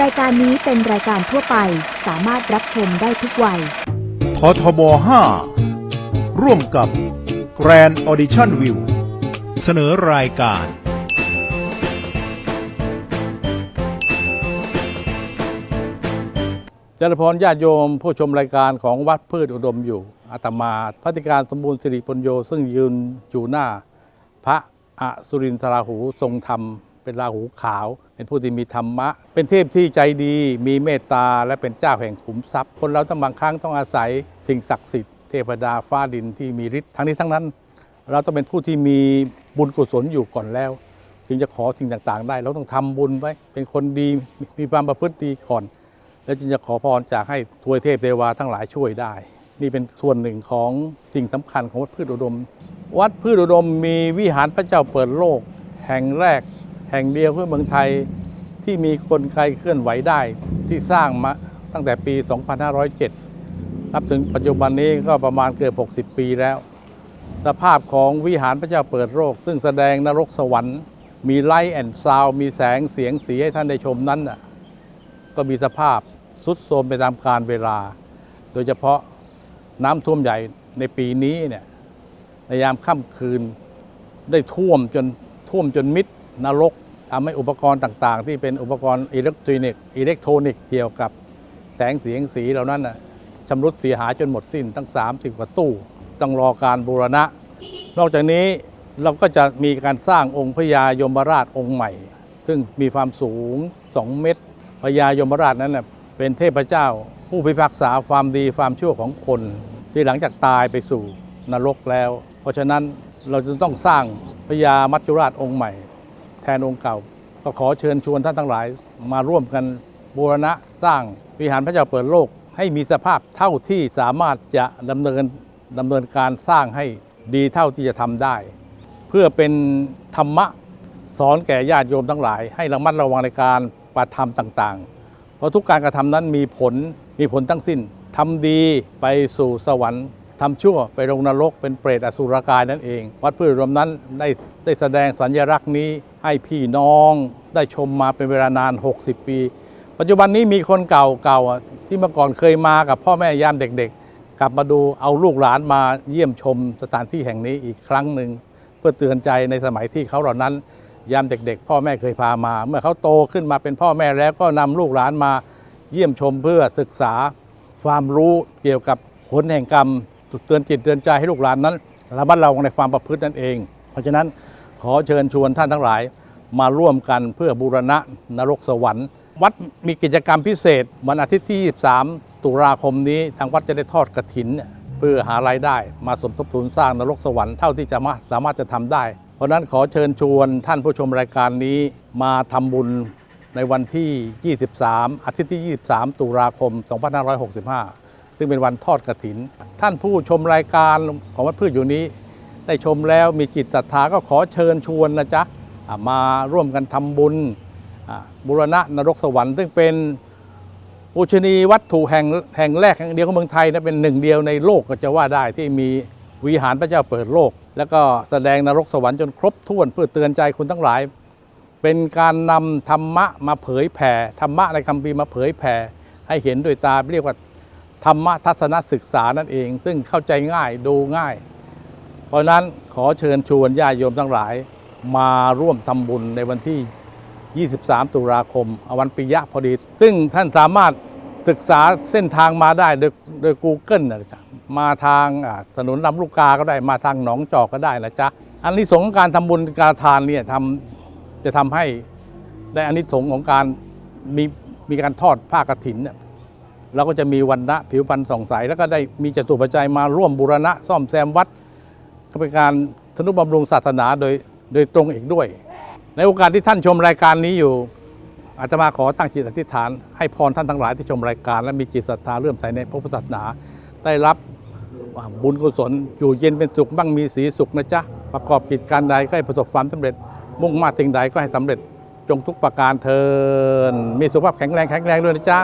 รายการนี้เป็นรายการทั่วไปสามารถรับชมได้ทุกวัย ททบ 5 ร่วมกับ Grand Audition View เสนอรายการ เจริญพรญาติโยมผู้ชมรายการของวัดพืชอุดมอยู่อาตมาพัติการสมบูรณ์สิริปุญโยซึ่งยืนอยู่หน้า พระอสุรินทราหูทรงธรรม เป็นราหูขาว เป็นผู้ที่มีธรรมะ เป็นเทพที่ใจดี มีเมตตา และเป็นเจ้าแห่งขุมทรัพย์ คนเราต้องบางครั้งต้องอาศัยสิ่งศักดิ์สิทธิ์เทพดาฟ้าดินที่มีฤทธิ์ทั้งนี้ทั้งนั้น เราต้องเป็นผู้ที่มีบุญกุศลอยู่ก่อนแล้ว จึงจะขอสิ่งต่างๆ ได้ เราต้องทำบุญไว้ เป็นคนดีมีความประพฤติดีก่อน แล้วจึงจะขอพรจากให้ทวยเทพเทวาทั้งหลายช่วยได้ นี่เป็นส่วนหนึ่งของสิ่งสำคัญของวัดพืชอุดม วัดพืชอุดมมีวิหารพระเจ้าเปิดโลก แห่งแรก แห่งเดียวเพื่อเมืองไทยที่มีคนใครเคลื่อนไหวได้ที่สร้างมาตั้งแต่ปี 2507 นับถึงปัจจุบันนี้ก็ประมาณเกือบ 60 ปีแล้ว สภาพของวิหารพระเจ้าเปิดโลกซึ่งแสดงนรกสวรรค์ มีไลท์แอนด์ซาวมีแสงเสียงสีให้ท่านได้ชมนั้นก็มีสภาพสุดโทรมไปตามกาลเวลา โดยเฉพาะน้ำท่วมใหญ่ในปีนี้เนี่ยในยามค่ำคืนได้ท่วมจนท่วมจนมิดนรก ทำให้อุปกรณ์ต่างๆ ที่เป็นอุปกรณ์อิเล็กทรอนิกส์อิเล็กทรอนิกส์เกี่ยวกับแสงเสียงสีเหล่านั้นน่ะชำรุดเสียหายจนหมดสิ้นตั้ง 30 กว่าตู้ต้องรอการบูรณะ นอกจากนี้เราก็จะมีการสร้างองค์พญายมราชองค์ใหม่ ซึ่งมีความสูง 2 เมตรพญายมราชนั้นเป็นเทพเจ้า ผู้พิพากษาความดีความชั่วของคน ที่หลังจากตายไปสู่นรกแล้ว เพราะฉะนั้นเราจะต้องสร้างพญามัจจุราชองค์ใหม่ นองค์เก่า ก็ขอเชิญชวนท่านทั้งหลาย มาร่วมกันบูรณะสร้างวิหารพระเจ้าเปิดโลก ให้มีสภาพเท่าที่สามารถจะดำเนินดำเนินการสร้างให้ดีเท่าที่จะทำได้ เพื่อเป็นธรรมะสอนแก่ญาติโยมทั้งหลาย ให้ระมัดระวังในการปฏิธรรมต่างๆ เพราะทุกการกระทำนั้นมีผลมีผลทั้งสิ้นทำดีไปสู่สวรรค์ทำชั่วไปลงนรกเป็นเปรตอสุรกายนั่นเอง วัดพืชรวมนั้นได้ได้แสดงสัญลักษณ์นี้ ให้พี่น้องได้ชมมาเป็นเวลานาน 60 ปี ปัจจุบันนี้มีคนเก่าๆที่เมื่อก่อนเคยมากับพ่อแม่ยามเด็กๆ กลับมาดูเอาลูกหลานมาเยี่ยมชมสถานที่แห่งนี้อีกครั้งหนึ่งเพื่อเตือนใจในสมัยที่เขาเหล่านั้นยามเด็ก ๆ พ่อแม่เคยพามา เมื่อเขาโตขึ้นมาเป็นพ่อแม่แล้วก็นำลูกหลานมาเยี่ยมชมเพื่อศึกษาความรู้เกี่ยวกับผลแห่งกรรมเตือนจิตเตือนใจให้ลูกหลานนั้นระมัดระวังในความประพฤตินั่นเอง เพราะฉะนั้น ขอเชิญชวนท่านทั้งหลายมาร่วมกันเพื่อบูรณะนรกสวรรค์ วัดมีกิจกรรมพิเศษ วันอาทิตย์ที่ 23 ตุลาคมนี้ทางวัดจะได้ทอดกระถิน เพื่อหารายได้ มาสมทบทุนสร้างนรกสวรรค์เท่าที่จะมาสามารถจะทำได้ เพราะนั้นขอเชิญชวนท่านผู้ชมรายการนี้มาทำบุญในวันที่ 23 อาทิตย์ที่ 23 ตุลาคม 2565 ซึ่งเป็นวันทอดกระถิน ท่านผู้ชมรายการของวัดพืชอยู่นี้ ได้ชมแล้วมีจิตศรัทธาก็ขอเชิญชวนนะจ๊ะมาร่วมกันทำบุญบุรณะนรกสวรรค์ซึ่งเป็นปูชนีวัตถุแห่งแห่งแรกแห่งเดียวของเมืองไทยนะเป็นหนึ่งเดียวในโลกก็จะว่าได้ที่มีวิหารพระเจ้าเปิดโลก แล้วก็แสดงนรกสวรรค์จนครบถ้วนเพื่อเตือนใจคุณทั้งหลาย เป็นการนำธรรมะมาเผยแผ่ธรรมะในคัมภีมาเผยแผ่ให้เห็นด้วยตาเรียกว่าธรรมะทัศนศึกษานั่นเอง ซึ่งเข้าใจง่ายดูง่าย เพราะนั้นขอเชิญชวนญาติโยมทั้งหลายมาร่วมทำบุญในวันที่ 23 ตุลาคมอวันปิยะพอดี ซึ่งท่านสามารถศึกษาเส้นทางมาได้โดยโดย Google นะจ๊ะมาทางถนนลำลูกกาก็ได้มาทางหนองจอกก็ได้นะจ๊ะอันนี้สงของการทำบุญการทานเนี่ยทำจะทำให้ได้อานิสงส์ของการมีมีการทอดผ้ากฐินเนี่ยเราก็จะมีวันณะผิวพรรณส่องใสแล้วก็ได้มีจตุปัจจัยมาร่วมบูรณะซ่อมแซมวัด ก็เป็นการทนุบำรุงศาสนาโดยโดยตรงอีกด้วย ในโอกาสที่ท่านชมรายการนี้อยู่อาตมาขอตั้งจิตอธิษฐาน ให้พรท่านทั้งหลายที่ชมรายการ และมีจิตศรัทธาเลื่อมใสในพระพุทธศาสนา ได้รับบุญกุศลอยู่เย็นเป็นสุขบ้างมีสีสุขนะจ๊ะประกอบกิจการใดก็ให้ประสบความสำเร็จ มุ่งมาสิ่งใดก็ให้สำเร็จจงทุกประการเทินมีสุขภาพแข็งแรงแข็งแรงด้วยนะจ๊ะ